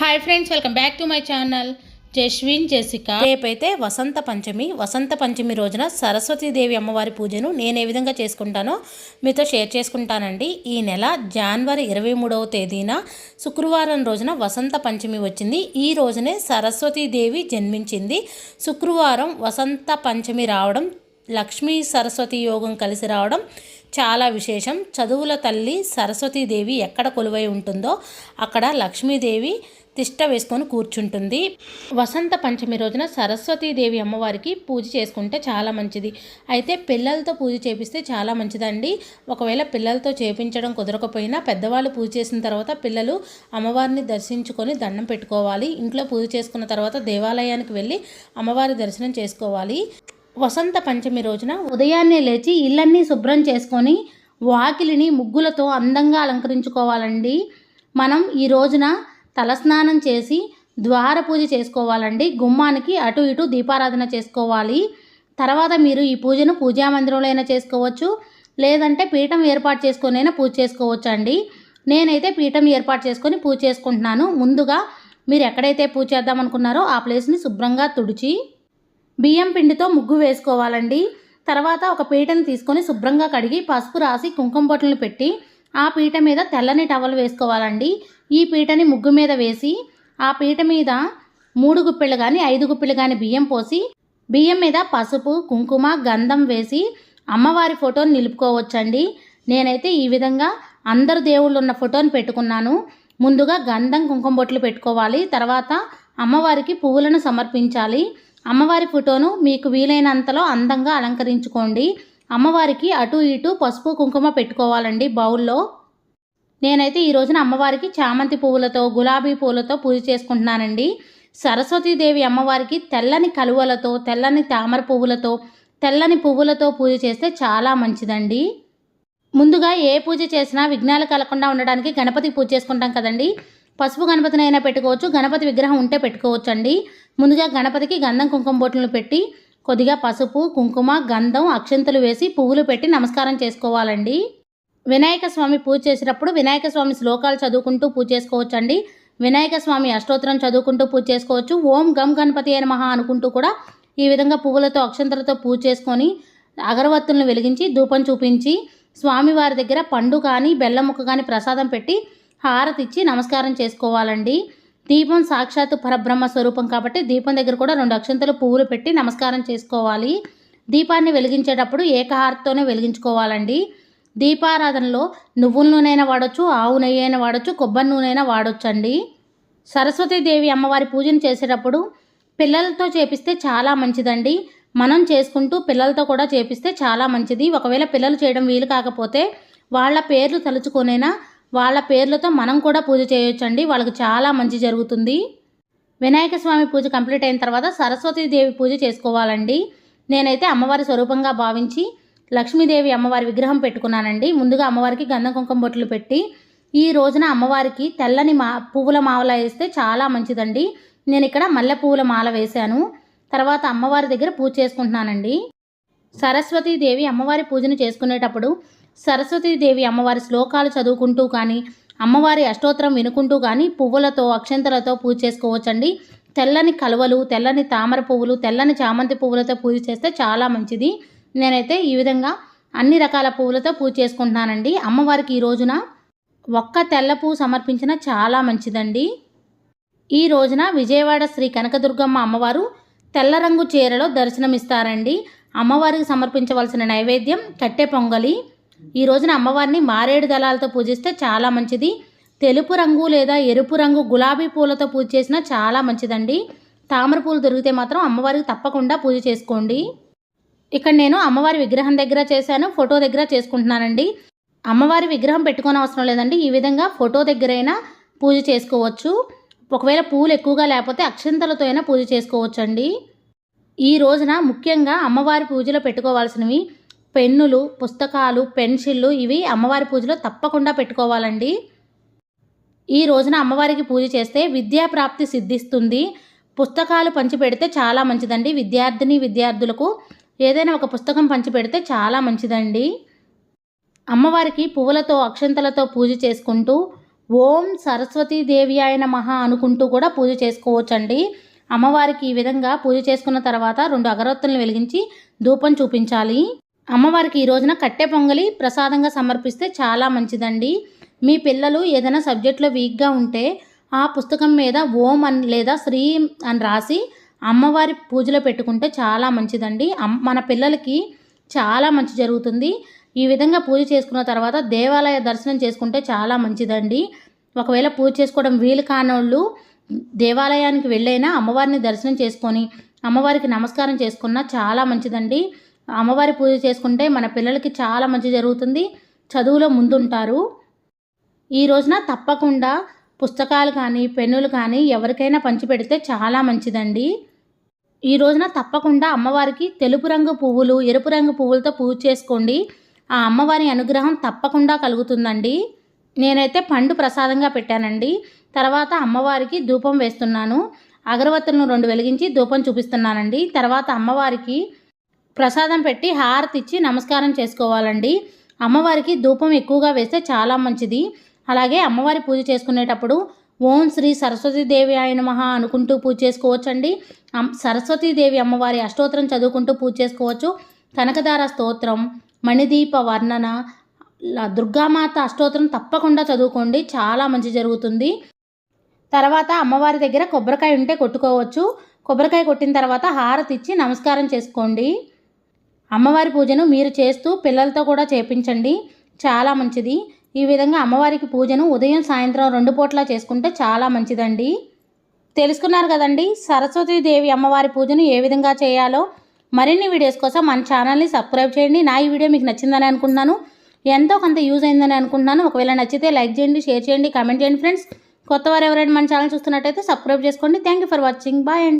Hi friends welcome back to my channel Jasvin Jessica రేపైతే వసంత పంచమి వసంత పంచమి రోజున సరస్వతీదేవి అమ్మవారి పూజను నేను ఏ విధంగా చేసుకుంటానో మీతో షేర్ చేసుకుంటానండి. ఈ నెల జనవరి ఇరవై మూడవ తేదీన శుక్రవారం రోజున వసంత పంచమి వచ్చింది. ఈ రోజునే సరస్వతీదేవి జన్మించింది. శుక్రవారం వసంత పంచమి రావడం లక్ష్మీ సరస్వతి యోగం కలిసి రావడం చాలా విశేషం. చదువుల తల్లి సరస్వతీదేవి ఎక్కడ కొలువై ఉంటుందో అక్కడ లక్ష్మీదేవి తిష్ట వేసుకొని కూర్చుంటుంది. వసంత పంచమి రోజున సరస్వతీదేవి అమ్మవారికి పూజ చేసుకుంటే చాలా మంచిది. అయితే పిల్లలతో పూజ చేపిస్తే చాలా మంచిదండి. ఒకవేళ పిల్లలతో చేపించడం కుదరకపోయినా పెద్దవాళ్ళు పూజ చేసిన తర్వాత పిల్లలు అమ్మవారిని దర్శించుకొని దండం పెట్టుకోవాలి. ఇంట్లో పూజ చేసుకున్న తర్వాత దేవాలయానికి వెళ్ళి అమ్మవారి దర్శనం చేసుకోవాలి. వసంత పంచమి రోజున ఉదయాన్నే లేచి ఇళ్ళన్నీ శుభ్రం చేసుకొని వాకిలిని ముగ్గులతో అందంగా అలంకరించుకోవాలండి. మనం ఈ రోజున తలస్నానం చేసి ద్వార పూజ చేసుకోవాలండి. గుమ్మానికి అటు ఇటు దీపారాధన చేసుకోవాలి. తర్వాత మీరు ఈ పూజను పూజా మందిరంలో అయినా చేసుకోవచ్చు. లేదంటే పీఠం ఏర్పాటు చేసుకునైనా పూజ చేసుకోవచ్చు అండి నేనైతే పీఠం ఏర్పాటు చేసుకొని పూజ చేసుకుంటున్నాను. ముందుగా మీరు ఎక్కడైతే పూజ చేద్దాం అనుకున్నారో ఆ ప్లేస్ని శుభ్రంగా తుడిచి బియ్యం పిండితో ముగ్గు వేసుకోవాలండి. తర్వాత ఒక పీటను తీసుకొని శుభ్రంగా కడిగి పసుపు రాసి కుంకుమ బొట్టలు పెట్టి ఆ పీట మీద తెల్లని టవల్ వేసుకోవాలండి. ఈ పీటని ముగ్గు మీద వేసి ఆ పీట మీద మూడు గుప్పిళ్ళు కానీ ఐదు గుప్పిళ్ళు కానీ బియ్యం పోసి బియ్యం మీద పసుపు కుంకుమ గంధం వేసి అమ్మవారి ఫోటోని నిలుపుకోవచ్చండి. నేనైతే ఈ విధంగా అందరు దేవుళ్ళు ఉన్న ఫోటోని పెట్టుకున్నాను. ముందుగా గంధం కుంకుమ బొట్లు పెట్టుకోవాలి. తర్వాత అమ్మవారికి పువ్వులను సమర్పించాలి. అమ్మవారి ఫోటోను మీకు వీలైనంతలో అందంగా అలంకరించుకోండి. అమ్మవారికి అటు ఇటు పసుపు కుంకుమ పెట్టుకోవాలండి బౌల్లో. నేనైతే ఈ రోజున అమ్మవారికి చామంతి పువ్వులతో గులాబీ పువ్వులతో పూజ చేసుకుంటున్నానండి. సరస్వతీదేవి అమ్మవారికి తెల్లని కలువలతో తెల్లని తామర పువ్వులతో తెల్లని పువ్వులతో పూజ చేస్తే చాలా మంచిదండి. ముందుగా ఏ పూజ చేసినా విఘ్నాలు కలగకుండా ఉండడానికి గణపతి పూజ చేసుకుంటాం కదండి. పసుపు గణపతిని అయినా పెట్టుకోవచ్చు గణపతి విగ్రహం ఉంటే పెట్టుకోవచ్చు అండి ముందుగా గణపతికి గంధం కుంకుమ బొట్లను పెట్టి కొద్దిగా పసుపు కుంకుమ గంధం అక్షంతలు వేసి పువ్వులు పెట్టి నమస్కారం చేసుకోవాలండి. వినాయక స్వామి పూజ చేసేటప్పుడు వినాయక స్వామి శ్లోకాలు చదువుకుంటూ పూజ చేసుకోవచ్చు అండి వినాయక స్వామి అష్టోత్తరం చదువుకుంటూ పూజ చేసుకోవచ్చు. ఓం గం గణపతి అయిన మహా అనుకుంటూ కూడా ఈ విధంగా పువ్వులతో అక్షంతలతో పూజ చేసుకొని అగరవత్తులను వెలిగించి ధూపం చూపించి స్వామివారి దగ్గర పండు కానీ బెల్లం ముక్క కానీ ప్రసాదం పెట్టి హారతిచ్చి నమస్కారం చేసుకోవాలండి. దీపం సాక్షాత్తు పరబ్రహ్మ స్వరూపం కాబట్టి దీపం దగ్గర కూడా రెండు అక్షంతలు పువ్వులు పెట్టి నమస్కారం చేసుకోవాలి. దీపాన్ని వెలిగించేటప్పుడు ఏకహారతితోనే వెలిగించుకోవాలండి. దీపారాధనలో నువ్వుల నూనెైనా వాడచ్చు ఆవు నెయ్యి అయినా వాడచ్చు కొబ్బరి నూనె అయినా వాడచ్చు అండి సరస్వతీదేవి అమ్మవారి పూజను చేసేటప్పుడు పిల్లలతో చేపిస్తే చాలా మంచిదండి. మనం చేసుకుంటూ పిల్లలతో కూడా చేపిస్తే చాలా మంచిది. ఒకవేళ పిల్లలు చేయడం వీలు కాకపోతే వాళ్ళ పేర్లు తలుచుకునేనా వాళ్ళ పేర్లతో మనం కూడా పూజ చేయొచ్చండి. వాళ్ళకి చాలా మంచి జరుగుతుంది. వినాయక స్వామి పూజ కంప్లీట్ అయిన తర్వాత సరస్వతీదేవి పూజ చేసుకోవాలండి. నేనైతే అమ్మవారి స్వరూపంగా భావించి లక్ష్మీదేవి అమ్మవారి విగ్రహం పెట్టుకున్నానండి. ముందుగా అమ్మవారికి గంధం కుంకుమ బొట్లు పెట్టి ఈ రోజున అమ్మవారికి తెల్లని మా పువ్వుల మాల వేస్తే చాలా మంచిదండి. నేను ఇక్కడ మల్లె పువ్వుల మాల వేశాను. తర్వాత అమ్మవారి దగ్గర పూజ చేసుకుంటున్నానండి. సరస్వతీదేవి అమ్మవారి పూజను చేసుకునేటప్పుడు సరస్వతీదేవి అమ్మవారి శ్లోకాలు చదువుకుంటూ కానీ అమ్మవారి అష్టోత్తరం వినుకుంటూ కానీ పువ్వులతో అక్షంతలతో పూజ చేసుకోవచ్చండి. తెల్లని కలువలు తెల్లని తామర పువ్వులు తెల్లని చామంతి పువ్వులతో పూజ చేస్తే చాలా మంచిది. నేనైతే ఈ విధంగా అన్ని రకాల పువ్వులతో పూజ చేసుకుంటున్నానండి. అమ్మవారికి ఈ రోజున ఒక్క తెల్ల పువ్వు సమర్పించిన చాలా మంచిదండి. ఈ రోజున విజయవాడ శ్రీ కనకదుర్గమ్మ అమ్మవారు తెల్ల రంగు చీరలో దర్శనమిస్తారండి. అమ్మవారికి సమర్పించవలసిన నైవేద్యం కట్టె పొంగలి ఈ రోజున అమ్మవారిని మారేడు దళాలతో పూజిస్తే చాలా మంచిది. తెలుపు రంగు లేదా ఎరుపు రంగు గులాబీ పూలతో పూజ చేసినా చాలా మంచిదండి. తామర పూలు దొరికితే మాత్రం అమ్మవారికి తప్పకుండా పూజ చేసుకోండి. ఇక్కడ నేను అమ్మవారి విగ్రహం దగ్గర చేశాను ఫోటో దగ్గర చేసుకుంటున్నానండి. అమ్మవారి విగ్రహం పెట్టుకోని అవసరం లేదండి. ఈ విధంగా ఫోటో దగ్గరైనా పూజ చేసుకోవచ్చు. ఒకవేళ పూలు ఎక్కువగా లేకపోతే అక్షంతలతో అయినా పూజ చేసుకోవచ్చు అండి ఈ రోజున ముఖ్యంగా అమ్మవారి పూజలో పెట్టుకోవాల్సినవి పెన్నులు పుస్తకాలు పెన్సిళ్ళు ఇవి అమ్మవారి పూజలో తప్పకుండా పెట్టుకోవాలండి. ఈ రోజున అమ్మవారికి పూజ చేస్తే విద్యా ప్రాప్తి సిద్ధిస్తుంది. పుస్తకాలు పంచిపెడితే చాలా మంచిదండి. విద్యార్థిని విద్యార్థులకు ఏదైనా ఒక పుస్తకం పంచిపెడితే చాలా మంచిదండి. అమ్మవారికి పువ్వులతో అక్షంతలతో పూజ చేసుకుంటూ ఓం సరస్వతీదేవి ఆయన మహా అనుకుంటూ కూడా పూజ చేసుకోవచ్చండి. అమ్మవారికి ఈ విధంగా పూజ చేసుకున్న తర్వాత రెండు అగరొత్తులను వెలిగించి ధూపం చూపించాలి. అమ్మవారికి ఈ రోజున కట్టె పొంగలి ప్రసాదంగా సమర్పిస్తే చాలా మంచిదండి. మీ పిల్లలు ఏదైనా సబ్జెక్ట్లో వీక్గా ఉంటే ఆ పుస్తకం మీద ఓం అని లేదా శ్రీ అని రాసి అమ్మవారి పూజలో పెట్టుకుంటే చాలా మంచిదండి. మన పిల్లలకి చాలా మంచి జరుగుతుంది. ఈ విధంగా పూజ చేసుకున్న తర్వాత దేవాలయ దర్శనం చేసుకుంటే చాలా మంచిదండి. ఒకవేళ పూజ చేసుకోవడం వీలు కానోళ్ళు దేవాలయానికి వెళ్ళైనా అమ్మవారిని దర్శనం చేసుకొని అమ్మవారికి నమస్కారం చేసుకున్న చాలా మంచిదండి. అమ్మవారి పూజ చేసుకుంటే మన పిల్లలకి చాలా మంచి జరుగుతుంది. చదువులో ముందుంటారు. ఈ రోజున తప్పకుండా పుస్తకాలు కానీ పెన్నులు కానీ ఎవరికైనా పంచిపెడితే చాలా మంచిదండి. ఈ రోజున తప్పకుండా అమ్మవారికి తెలుపు రంగు పువ్వులు ఎరుపు రంగు పువ్వులతో పూజ చేసుకోండి. ఆ అమ్మవారి అనుగ్రహం తప్పకుండా కలుగుతుందండి. నేనైతే పండు ప్రసాదంగా పెట్టానండి. తర్వాత అమ్మవారికి ధూపం వేస్తున్నాను. అగరవత్తులను రెండు వెలిగించి ధూపం చూపిస్తున్నానండి. తర్వాత అమ్మవారికి ప్రసాదం పెట్టి హారతి ఇచ్చి నమస్కారం చేసుకోవాలండి. అమ్మవారికి ధూపం ఎక్కువగా వేస్తే చాలా మంచిది. అలాగే అమ్మవారి పూజ చేసుకునేటప్పుడు ఓం శ్రీ సరస్వతీదేవి ఆయన మహా అనుకుంటూ పూజ చేసుకోవచ్చండి. సరస్వతీదేవి అమ్మవారి అష్టోత్తరం చదువుకుంటూ పూజ చేసుకోవచ్చు. కనకదార స్తోత్రం మణిదీప వర్ణన దుర్గామాత అష్టోత్తరం తప్పకుండా చదువుకోండి. చాలా మంచి జరుగుతుంది. తర్వాత అమ్మవారి దగ్గర కొబ్బరికాయ ఉంటే కొట్టుకోవచ్చు. కొబ్బరికాయ కొట్టిన తర్వాత హారతి ఇచ్చి నమస్కారం చేసుకోండి. అమ్మవారి పూజను మీరు చేస్తూ పిల్లలతో కూడా చేపించండి. చాలా మంచిది. ఈ విధంగా అమ్మవారికి పూజను ఉదయం సాయంత్రం రెండు పూట్లా చేసుకుంటే చాలా మంచిదండి. తెలుసుకున్నారు కదండి? సరస్వతీదేవి అమ్మవారి పూజను ఏ విధంగా చేయాలో. మరిన్ని వీడియోస్ కోసం మన ఛానల్ని సబ్స్క్రైబ్ చేయండి. నా ఈ వీడియో మీకు నచ్చిందని అనుకుంటున్నాను. ఎంతో కొంత యూజ్ అయిందని అనుకుంటున్నాను. ఒకవేళ నచ్చితే లైక్ చేయండి షేర్ చేయండి కామెంట్ చేయండి ఫ్రెండ్స్. కొత్త వారు ఎవరైనా మన ఛానల్ చూస్తున్నట్టయితే సబ్స్క్రైబ్ చేసుకోండి. Thank for watching. బాయ్ అండి.